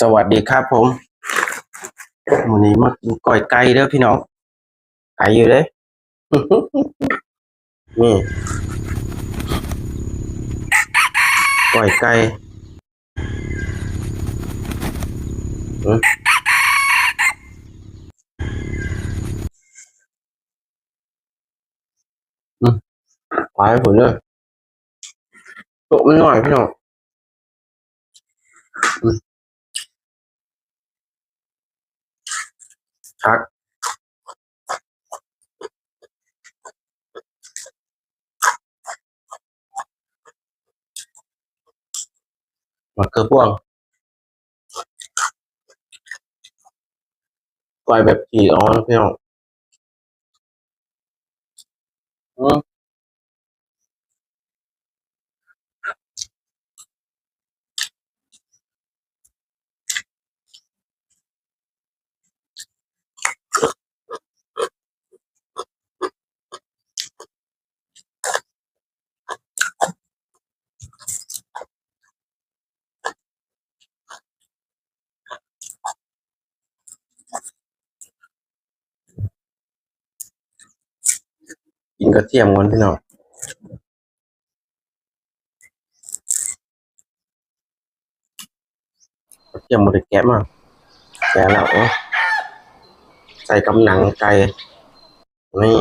สวัสดีครับผมวันนี้มากินก้อยไก่เด้อพี่น้อง ไก่อยู่เด้นี่ก้อยไก่ไปผมเลยตกมันหน่อยพี่น้อง อืมชักมะเขือพวงปล่อยแบบจีอ่อนพี่น้องอืม กินกระเทียมก่อนพี่น้องกระเทียมหมดแกะมากแกะแล้วใส่กำหนังไก่นี่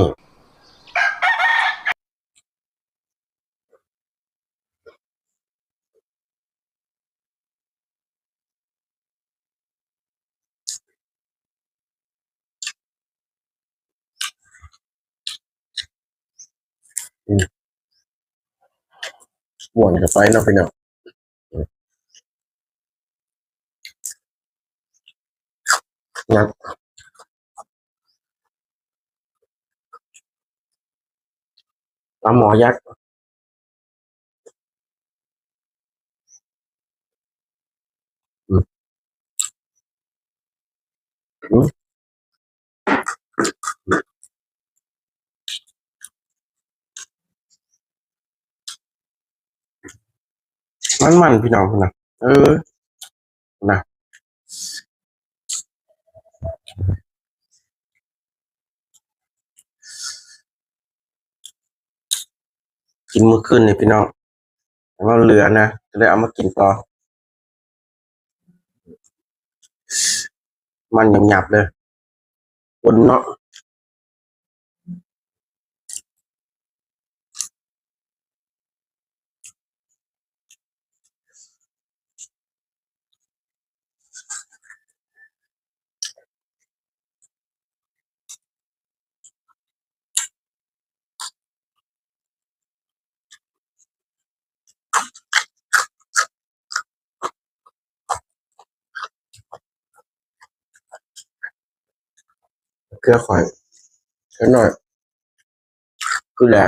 หวนกับไปเนาะพี่น้องงัดปลาหมอยักษ์อืมอืม มันมันพี่น้องนะเออนะกินมื้อคืนนี่พี่น้องแล้วก็เหลือนะจะได้เอามากินต่อ มันหยาบๆเลยบนเนาะ เกลือข่อยแค่หน่อย คือแหละ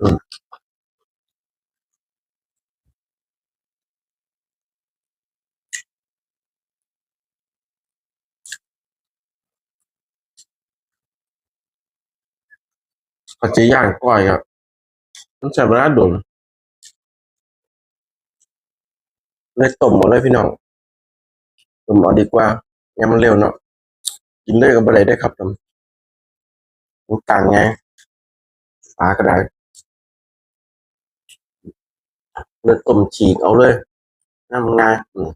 อืมก็จะย่างก้อยครับมันใช้เวลาโดนเลยต้มหมดเลยพี่น้อง ต้มเอาดีกว่ายังมันเร็วเนาะกินเลยกับ่ไรได้ครับผมมันต่างไงปลาก็ได้เลยต้มฉีกเอาเลยน้ำงายอืม